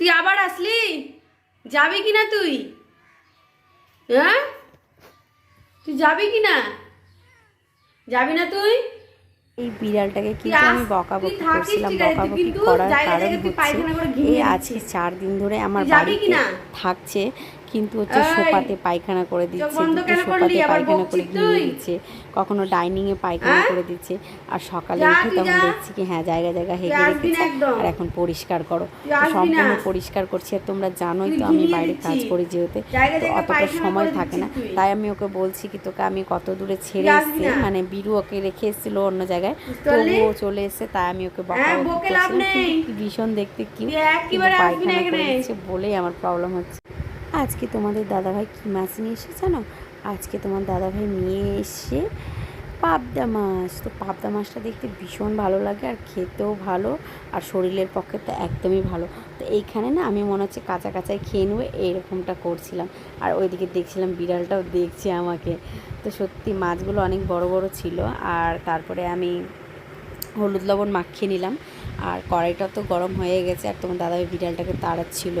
তুই আবার আসলি? যাবি কি না তুই? হ্যাঁ? তুই যাবি কি না যাবি না তুই? এই বিড়ালটাকে কিন্তু আমি বকাবকি করছিলাম বকাবকি করার কারণ হচ্ছে এই আজকে চার দিন ধরে আমার কি বাড়িতে থাকছে কিন্তু হচ্ছে সোফাতে পায়খানা করে দিচ্ছে দুটো সোফাতে পায়খানা করে ঘিরে দিচ্ছে কখনো ডাইনিং এ পায়খানা হ্যাঁ? করে দিচ্ছে আর সকালে উঠে তখন দেখছি কি হ্যাঁ জায়গা জায়গা হেগে রেখেছে আর এখন পরিষ্কার করো। সম্পূর্ণ পরিষ্কার করছি আর তোমরা জানোই তো আমি বাইরে কাজ করি যেহেতু তো অতটা সময় থাকে না। তাই। আমি ওকে বলছি কি তোকে আমি কত দূরে ছেড়ে এসেছি। মানে বিরু ওকে রেখে এসেছিল অন্য জায়গায় তো ও চলে এসেছে তাই আমি ওকে হ্যাঁ, বকে। কি ভীষণ দেখতে কি তুই একেবারে আসবি না বলেই আমার প্রবলেম হচ্ছে। আজকে তোমাদের দাদাভাই কি মাছ নিয়ে এসেছে জানো? আজকে তোমার দাদাভাই নিয়ে এসে পাবদা মাছ। তো পাবদা মাছটা দেখতে ভীষণ ভালো লাগে আর খেতেও ভালো আর শরীরের পক্ষে তো একদমই ভালো। তো এইখানে না আমি মনে হচ্ছে কাঁচা কাঁচাই খেয়ে নেব, এইরকমটা করছিলাম। আর ওইদিকে দেখছিলাম বিড়ালটাও দেখছে আমাকে। তো সত্যি মাছগুলো অনেক বড় বড় ছিল আর তারপরে আমি হলুদ লবণ মাখিয়ে নিলাম। আর কড়াইটা তো গরম হয়ে গেছে আর তোমার দাদাভাই বিড়ালটাকে তাড়াচ্ছিল।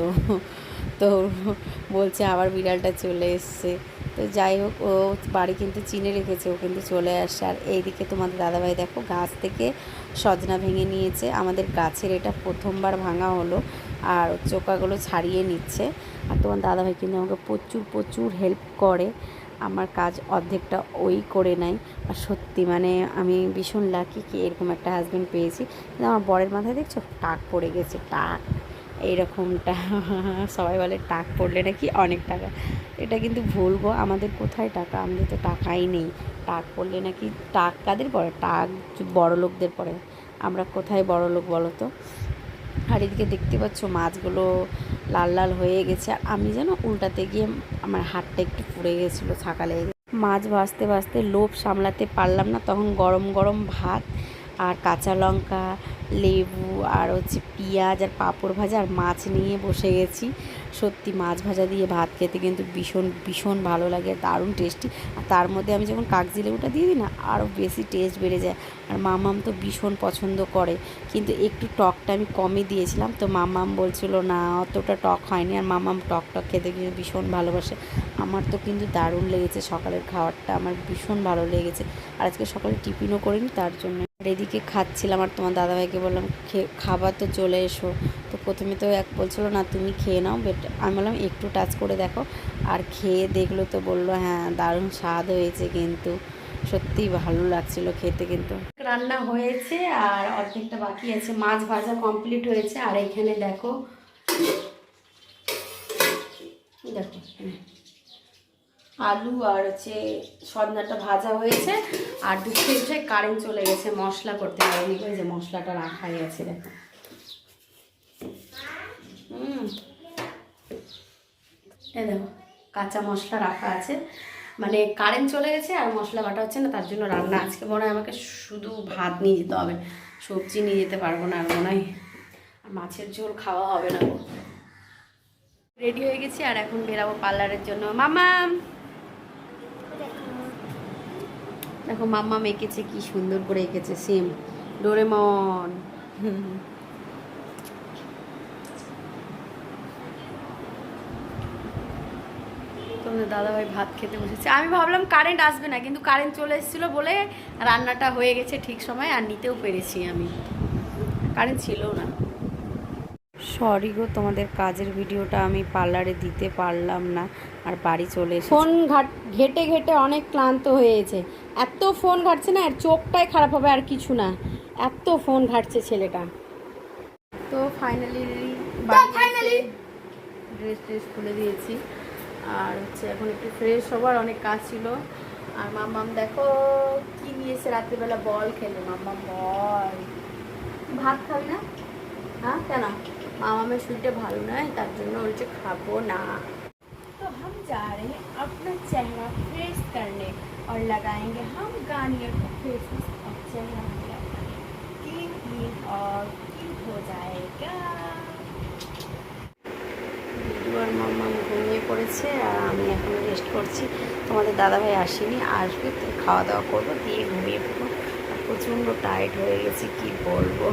তো বলছে আবার বিড়ালটা চলে এসছে। তো যাই হোক, ও বাড়ি কিন্তু চিনে রেখেছে, ও কিন্তু চলে আসছে। আর এইদিকে তোমাদের দাদাভাই দেখো, গাছ থেকে সজনা ভেঙে নিয়েছে। আমাদের গাছের এটা প্রথমবার ভাঙা হলো আর চোকাগুলো ছাড়িয়ে নিচ্ছে। আর তোমার দাদাভাই কিন্তু আমাকে প্রচুর প্রচুর হেল্প করে। আমার কাজ অর্ধেকটা ওই করে নেয়। আর সত্যি মানে আমি ভীষণ লাকি কি এরকম একটা হাজব্যান্ড পেয়েছি। কিন্তু আমার বরের মাথায় দেখছ, টাক পড়ে গেছে, টাক। এইরকমটা। সবাই বলে, টাক পড়লে নাকি অনেক টাকা? এটা কিন্তু ভুল গো, আমাদের কোথায় টাকা? আমাদের তো টাকাই নেই। টাক পড়লে নাকি টাক কাদের পড়ে? টাক বড় লোকদের পড়ে। আমরা কোথায় বড় লোক বলো তো? আর এদিকে দেখতে পাচ্ছ, মাছগুলো লাল লাল হয়ে গেছে। আর আমি যেন উল্টাতে গিয়ে আমার হাতটা একটু পুড়ে গেছিল, ছাকা লেগে মাছ ভাজতে ভাজতে লোভ সামলাতে পারলাম না। তখন গরম গরম ভাত আর কাঁচা লঙ্কা, লেবু, আর হচ্ছে পেঁয়াজ আর পাঁপড় ভাজা আর মাছ নিয়ে বসে গেছি। সত্যি মাছ ভাজা দিয়ে ভাত খেতে কিন্তু ভীষণ ভীষণ ভালো লাগে দারুণ টেস্টি আর তার মধ্যে আমি যখন কাগজি লেবুটা দিয়ে দিই না, আরও বেশি টেস্ট বেড়ে যায়। আর মামাম তো ভীষণ পছন্দ করে। কিন্তু একটু টকটা আমি কমই দিয়েছিলাম। তো মামাম বলছিল, না, অতটা টক হয়নি। আর মামাম টক টক খেতে কিন্তু ভীষণ ভালোবাসে। আমার তো কিন্তু দারুণ লেগেছে সকালের খাবারটা আমার ভীষণ ভালো লেগেছে। আর আজকে সকালে টিফিনও করিনি, তার জন্য আর এদিকে খাচ্ছিলাম আর তোমার দাদাভাইকে বললাম, "খে- খাবার তো চলে এসো। তো প্রথমে তো এক বলছিল, না, তুমি খেয়ে নাও। বেট আমি বললাম, একটু টাচ করে দেখো। আর খেয়ে দেখল তো বলল হ্যাঁ দারুণ স্বাদ হয়েছে কিন্তু। সত্যিই ভালো লাগছিল খেতে কিন্তু। রান্না হয়েছে আর অর্ধেকটা বাকি আছে। মাছ ভাজা কমপ্লিট হয়েছে। আর এখানে দেখো দেখো হুম। আলু আর হচ্ছে সজনাটা ভাজা হয়েছে। আর দুপুরে এসে কারেন্ট চলে গেছে, মশলা করতে পারিনি ওই যে মশলাটা রাখাই আছে, দেখো। দেখো, কাঁচা মশলা রাখা আছে। মানে কারেন্ট চলে গেছে আর মশলা বাটা হচ্ছে না, তার জন্য রান্না আজকে মনে হয় আমাকে শুধু ভাত নিয়ে যেতে হবে। সবজি নিয়ে যেতে পারব না আর মনে হয় আর মাছের ঝোল খাওয়া হবে না। রেডি হয়ে গেছি আর এখন বেরাবো পার্লারের জন্য। মামাম দেখো, মাম্মা এঁকেছে কি সুন্দর করে এঁকেছে সেম ডোরেমন। তোমাদের দাদাভাই ভাত খেতে বসেছে। আমি ভাবলাম কারেন্ট আসবে না, কিন্তু কারেন্ট চলে এসেছিল বলে রান্নাটা হয়ে গেছে ঠিক সময়, আর নিতেও পেরেছি আমি। কারেন্ট ছিল না। সরি গো তোমাদের কাজের ভিডিওটা আমি পার্লারে দিতে পারলাম না আর বাড়ি চলে এসে ফোন ঘাট ঘেটে ঘেটে অনেক ক্লান্ত হয়েছে এত ফোন ঘাটছে না আর চোখটাই খারাপ হবে আর কিছু না। এত ফোন ঘাটছে ছেলেটা। তো ফাইনালি ফাইনালি ড্রেস ট্রেস খুলে দিয়েছি। আর হচ্ছে এখন একটু ফ্রেশ হবার অনেক কাজ ছিল। আর মাম্মাম দেখো কি নিয়েছে রাত্রিবেলা বল খেলো। মাম্মাম বল। ভাত খাবি না? হ্যাঁ কেন? মামামের শরীরটা ভালো নয় তার জন্য বলছে খাবো না तो हम जा रहे हैं अपना चेहरा फ्रेश करने और लगाएंगे हम गार्नियर का फेस मास्क और चेहरा हमारा क्लीन क्लीन और क्यूट हो जाएगा দুয়ার মামা ঘুমিয়ে পড়েছে আর আমি এখন রেস্ট করছি তোমাদের দাদাভাই আসেনি আসবে তো খাওয়া দাওয়া করবো দিয়ে ঘুমিয়ে পড়বো আর প্রচণ্ড টায়ার্ড হয়ে গেছি কি বলবো